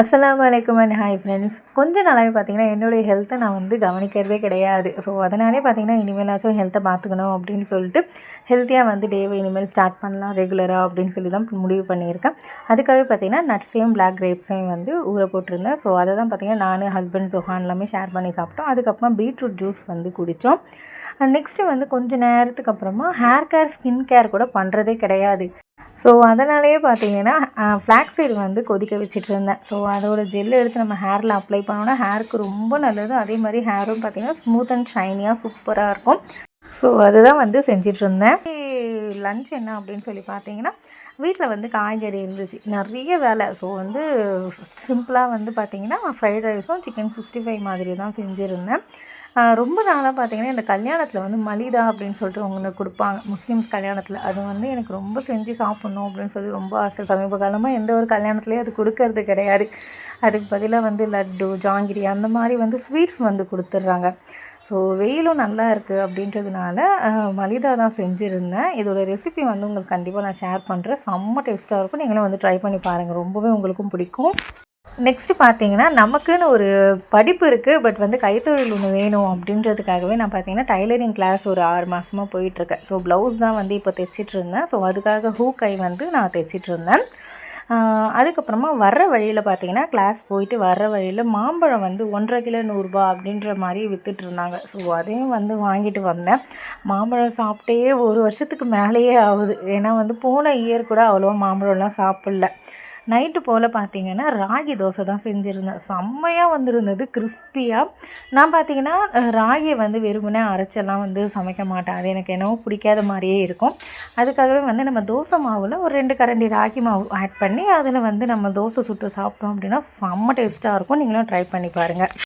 அஸ்லாம் அலைக்கும் and hi friends. கொஞ்ச நாளாகவே பார்த்தீங்கன்னா என்னுடைய ஹெல்த்தை நான் வந்து கவனிக்கிறதே கிடையாது. ஸோ அதனாலே பார்த்தீங்கன்னா இனிமேலாச்சும் ஹெல்த்தை பார்த்துக்கணும் அப்படின்னு சொல்லிட்டு ஹெல்த்தியாக வந்து டேவை இனிமேல் ஸ்டார்ட் பண்ணலாம் ரெகுலராக அப்படின்னு சொல்லி தான் முடிவு பண்ணியிருக்கேன். அதுக்காகவே பார்த்தீங்கன்னா நட்ஸையும் பிளாக் கிரேப்ஸையும் வந்து ஊற போட்டிருந்தேன். ஸோ அதை தான் பார்த்தீங்கன்னா நான் ஹஸ்பண்ட் சுஹான் எல்லாமே ஷேர் பண்ணி சாப்பிட்டோம். அதுக்கப்புறமா பீட்ரூட் ஜூஸ் வந்து குடித்தோம். நெக்ஸ்ட்டு வந்து கொஞ்சம் நேரத்துக்கு அப்புறமா ஹேர் கேர் ஸ்கின் கேர் கூட பண்ணுறதே கிடையாது. ஸோ அதனாலேயே பார்த்தீங்கன்னா ஃப்ளாக்ஸ் சீடு வந்து கொதிக்க வச்சுட்டு இருந்தேன் ஸோ அதோட ஜெல் எடுத்து நம்ம ஹேரில் அப்ளை பண்ணோன்னா ஹேருக்கு ரொம்ப நல்லது. அதே மாதிரி ஹேரும் பார்த்தீங்கன்னா ஸ்மூத் அண்ட் ஷைனியாக சூப்பராக இருக்கும். ஸோ அதுதான் வந்து செஞ்சிட்ருந்தேன் லஞ்ச் என்ன அப்படின்னு சொல்லி பார்த்தீங்கன்னா வீட்டில் வந்து காய்கறி இருந்துச்சு. நிறைய வேலை. ஸோ வந்து சிம்பிளாக வந்து பார்த்தீங்கன்னா ஃப்ரைட் ரைஸும் சிக்கன் சிக்ஸ்டி ஃபைவ் மாதிரி தான் செஞ்சுருந்தேன். ரொம்ப நாளாக பார்த்தீங்கன்னா இந்த கல்யாணத்தில் வந்து மலிதா அப்படின்னு சொல்லிட்டு ஒன்று கொடுப்பாங்க. முஸ்லீம்ஸ் கல்யாணத்தில். அது வந்து எனக்கு ரொம்ப செஞ்சு சாப்பிட்ணும் அப்படின்னு சொல்லி ரொம்ப ஆசை. சமீப காலமாக எந்த ஒரு கல்யாணத்துலேயும் அது கொடுக்கறது கிடையாது. அதுக்கு பதிலாக வந்து லட்டு ஜாங்கிரி அந்த மாதிரி வந்து ஸ்வீட்ஸ் வந்து கொடுத்துட்றாங்க. ஸோ வெயிலும் நல்லா இருக்குது அப்படின்றதுனால மலிதா தான் செஞ்சுருந்தேன். இதோட ரெசிபி வந்து உங்களுக்கு கண்டிப்பாக நான் ஷேர் பண்ணுறேன் செம்ம டேஸ்ட்டாக இருக்கும். நீங்களும் வந்து ட்ரை பண்ணி பாருங்கள் ரொம்பவே உங்களுக்கும் பிடிக்கும். நெக்ஸ்ட்டு பார்த்தீங்கன்னா நமக்குன்னு ஒரு படிப்பு இருக்குது பட் வந்து கைத்தொழில் ஒன்று வேணும் அப்படின்றதுக்காகவே நான் பார்த்தீங்கன்னா டைலரிங் கிளாஸ் ஒரு ஆறு மாதமாக போயிட்டுருக்கேன். ஸோ ப்ளவுஸ் தான் வந்து இப்போ தைச்சிட்டு இருந்தேன் ஸோ அதுக்காக ஹூ கை வந்து நான் தைச்சிட்டு இருந்தேன் அதுக்கப்புறமா வர்ற வழியில் பார்த்தீங்கன்னா கிளாஸ் போயிட்டு வர்ற வழியில் மாம்பழம் வந்து ஒன்றரை கிலோ நூறுரூபா அப்படின்ற மாதிரி விற்றுட்ருந்தாங்க இருந்தாங்க ஸோ அதையும் வந்து வாங்கிட்டு வந்தேன். மாம்பழம் சாப்பிட்டே ஒரு வருஷத்துக்கு மேலேயே ஆகுது. ஏன்னா வந்து போன இயர் கூட அவ்வளோவா மாம்பழம்லாம் சாப்பிடல. நைட்டு போல் பார்த்தீங்கன்னா ராகி தோசை தான் செஞ்சுருந்தேன். செம்மையாக வந்திருந்தது கிறிஸ்பியாக நான் பார்த்தீங்கன்னா ராகியை வந்து வெறுமனே அரைச்செல்லாம் வந்து சமைக்க மாட்டேன். அது எனக்கு என்னவோ பிடிக்காத மாதிரியே இருக்கும். அதுக்காகவே வந்து நம்ம தோசை மாவில் ஒரு ரெண்டு கரண்டி ராகி மாவு ஆட் பண்ணி அதில் வந்து நம்ம தோசை சுட்டு சாப்பிட்டோம் அப்படின்னா செம்ம டேஸ்ட்டாக இருக்கும். நீங்களும் ட்ரை பண்ணி பாருங்கள்